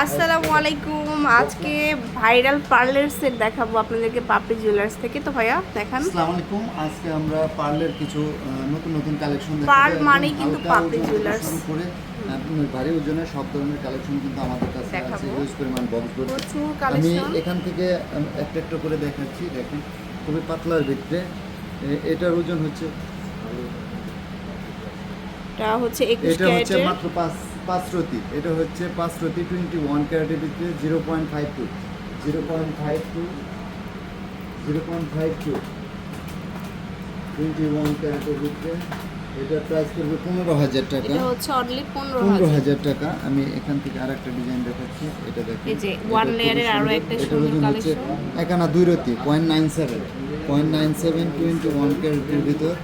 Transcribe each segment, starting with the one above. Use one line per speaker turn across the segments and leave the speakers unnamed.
আসসালামু আলাইকুম। আজকে ভাইরাল পার্লার সেট দেখাবো আপনাদেরকে পাপড়ি জুয়েলার্স থেকে। তো ভাইয়া দেখান।
আসসালামু আলাইকুম। আজকে আমরা পার্লের কিছু নতুন নতুন কালেকশন দেখাবো।
পার্ল মানেই কিন্তু পাপড়ি
জুয়েলার্স। করে ভারী ওজনের সব ধরনের কালেকশন কিন্তু আমাদের কাছে। আছে। হিউজ পরিমাণ বক্স আমি এখান থেকে একটা একটা করে দেখাচ্ছি দেখেন। খুবই পাতলার ভিতরে। এটার ওজন হচ্ছে
এটা হচ্ছে একুশ
এটা হচ্ছে মাত্র পাঁচ পাঁচ রতি। এটা হচ্ছে পাঁচ রতি টোয়েন্টি ওয়ান ক্যারেটের ভিতরে zero point five two zero point five two zero point five two twenty one ক্যারেটের ভিতরে। এটার প্রাইস করবে পনেরো হাজার টাকা।
এটা হচ্ছে অনলি
টাকা। আমি এখান থেকে আর একটা ডিজাইন দেখাচ্ছি। এটা দেখুন
এই যে
এটা
layer এর
আরও
একটা সুন্দর
ওজন একানা দুই রতি point nine seven point nine seven twenty one ক্যারেটের ভিতর।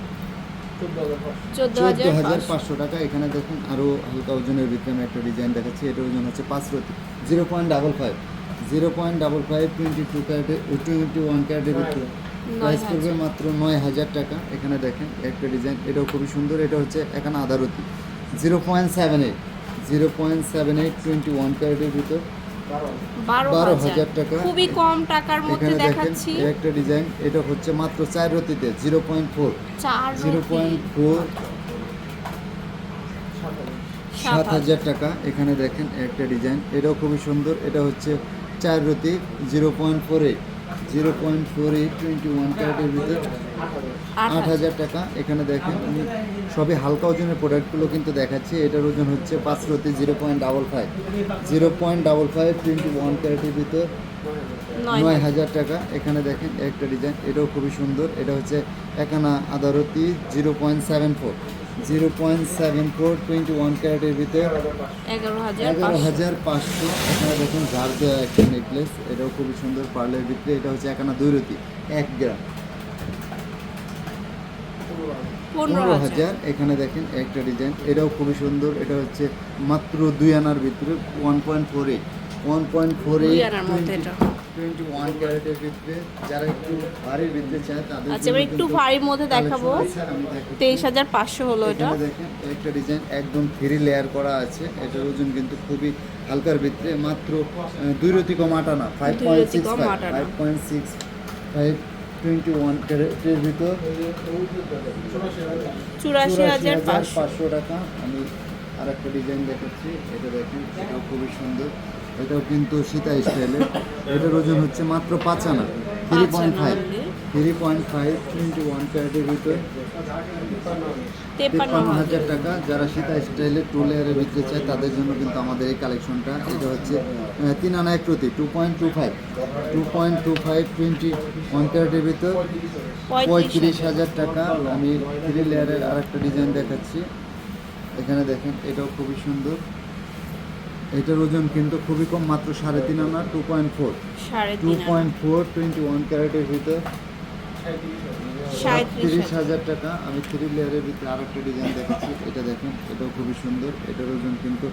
চোদ্দ হাজার পাঁচশো।
টাকা। এখানে দেখুন আরও হালকা ওজনের ভিতরে আমি একটা ডিজাইন দেখাচ্ছি। এটা ওজন হচ্ছে পাঁচ রতি। Zero point double five. Zero point double five twenty two ক্যারেটে টোয়েন্টি ওয়ান ক্যারেটের ভিতরে প্রাইস। পড়বে মাত্র নয় হাজার টাকা। এখানে দেখেন একটা ডিজাইন। এটাও খুবই সুন্দর। এটা হচ্ছে এখানে আদারতি zero point seven eight. Zero point seven eight twenty one ক্যারেটের ভিতর।
বারো হাজার
টাকা।
খুবই কম টাকার মধ্যে দেখাচ্ছি।
একটা ডিজাইন এটা হচ্ছে মাত্র চার রতিতে zero point four zero point four
সাত
সাত হাজার টাকা। এখানে দেখেন একটা ডিজাইন এটাও খুবই সুন্দর। এটা হচ্ছে চার রতি zero point four eight zero point four eight twenty one ক্যারেটের ভিতর
আট
আট হাজার টাকা। এখানে দেখেন আমি সবই হালকা ওজনের প্রোডাক্টগুলো কিন্তু দেখাচ্ছি। এটার ওজন হচ্ছে পাঁচ রতি zero point double five. Zero point double five twenty one ক্যারেটের ভিতর
নয়
হাজার। টাকা। এখানে দেখেন একটা ডিজাইন এটাও খুবই সুন্দর। এটা হচ্ছে একানা আদারতি zero point seven four. Zero point seven four twenty one ক্যারেটের ভিতর
এগারো হাজার পাঁচশো।
এখানে দেখুন ঝাড় দেওয়া একটা নেকলেস এটাও খুবই সুন্দর পার্লের ভিতরে এটা হচ্ছে একানা এক গ্রাম
পনেরো হাজার।
এখানে দেখেন একটা ডিজাইন এটাও খুবই সুন্দর এটা হচ্ছে মাত্র দুই আনার ভিতরে one point four eight one point four eight
আনার মধ্যে এটা।
টোয়েন্টি ওয়ান ক্যারেটের ভিতরে যারা একটু ভারীর ভিতরে চায় তাদের
আচ্ছা এবার একটু ভারীর মধ্যে দেখাবো।
collection আছে, আমি দেখাচ্ছি।
তেইশ হাজার পাঁচশো হলো এটা।
দেখেন একটা ডিজাইন একদম থ্রি লেয়ার করা আছে। এটার ওজন কিন্তু খুবই হালকার ভিতরে মাত্র দুই রতি কম five point six five twenty one ক্যারেটের ভিতর
চুরাশি হাজার পাঁচশো।
পাঁচশো টাকা। আমি আর একটা ডিজাইন দেখাচ্ছি। এটা দেখেন এটাও খুবই সুন্দর। এটাও কিন্তু সীতা স্টাইলের এটার ওজন হচ্ছে মাত্র পাঁচ আনা। Three point five three point five twenty one ক্যারেটের ভিতর।
তেপান্ন হাজার।
টাকা। যারা সীতা স্টাইলে টু লেয়ারে ভিতরে চায় তাদের জন্য কিন্তু আমাদের এই কালেকশনটা এটা হচ্ছে তিন আনা এক প্রতি two point two five two point two five twenty one ক্যারেটের ভিতর।
পঁয়ত্রিশ
হাজার টাকা। আমি থ্রি লেয়ারের আরেকটা ডিজাইন দেখাচ্ছি। এখানে দেখেন এটাও খুবই সুন্দর। এটার ওজন কিন্তু খুবই কম মাত্র সাড়ে তিন আনা two point four two point four twenty one ক্যারেটের ভিতর। তিরিশ
হাজার।
টাকা। আমি থ্রি লেয়ারের ভিতরে আর একটা ডিজাইন দেখাচ্ছি। এটা দেখেন এটাও খুবই সুন্দর। এটার ওজন কিন্তু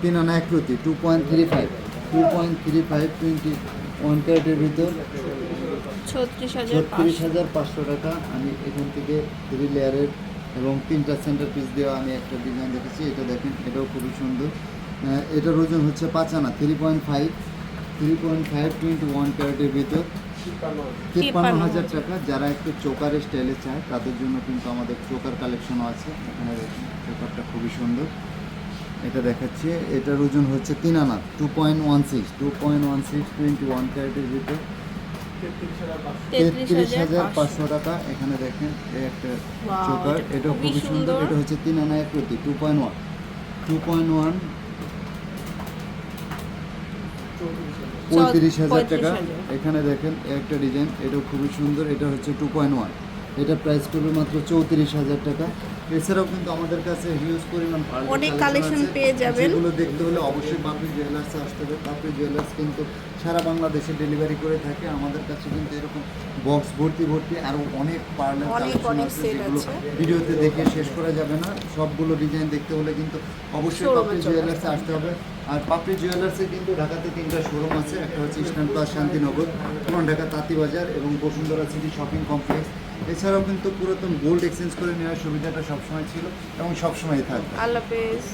তিন আনা এক প্রতি two point three five two point three five twenty one ক্যারেটের ভিতর।
ছত্রিশ হাজার পাঁচশো।
টাকা। আমি এখান থেকে থ্রি লেয়ারের এবং তিনটা সেন্টার পিস দেওয়া আমি একটা ডিজাইন দেখেছি এটা দেখেন এটাও খুবই সুন্দর। এটার ওজন হচ্ছে পাঁচ আনা three point five three point five twenty one ক্যারেটের ভিতর। তিপ্পান্ন হাজার টাকা যারা একটু চোকার স্টাইলে চায় তাদের জন্য কিন্তু আমাদের চোকার কালেকশনও আছে। এখানে দেখুন চোকারটা খুবই সুন্দর। এটা দেখাচ্ছে এটার ওজন হচ্ছে তিন আনা two point one six two point one six twenty one ক্যারেটের ভিতর।
তেত্রিশ হাজার পাঁচশো
টাকা এখানে দেখেন এই একটা চোকার
এটা খুবই
সুন্দর। এটা হচ্ছে তিন আনা এক প্রতি two point one two point one পঁয়ত্রিশ হাজার টাকা। এখানে দেখেন একটা ডিজাইন এটাও খুবই সুন্দর এটা হচ্ছে টু পয়েন্ট ওয়ান এটা প্রাইস করবে মাত্র চৌত্রিশ হাজার টাকা। এছাড়াও কিন্তু আমাদের কাছে হিউজ পরিমাণ
অনেক
collection
পেয়ে যাবেন।
যেগুলো দেখতে হলে অবশ্যই বাপরি জুয়েলার্সে আসতে হবে। বাপরি জুয়েলার্স কিন্তু সারা বাংলাদেশে ডেলিভারি করে থাকে। আমাদের কাছে কিন্তু এরকম বক্স ভর্তি ভর্তি আরও অনেক পার্লার
অনেক, অনেক set আছে।
ভিডিওতে দেখে শেষ করা যাবে না। সবগুলো ডিজাইন দেখতে হলে কিন্তু অবশ্যই পাপড়ি জুয়েলার্সে আসতে হবে। আর পাপড়ি জুয়েলার্সে কিন্তু ঢাকাতে তিনটা শোরুম আছে। একটা হচ্ছে ইস্টার্ন প্লাস শান্তিনগর। পুরান ঢাকা তাঁতিবাজার এবং বসুন্ধরা সিটি শপিং কমপ্লেক্স এছাড়াও কিন্তু পুরাতন গোল্ড এক্সচেঞ্জ করে নেওয়ার সুবিধাটা সবসময় ছিল এবং সবসময় থাকবে।
আল্লাহ হাফেজ।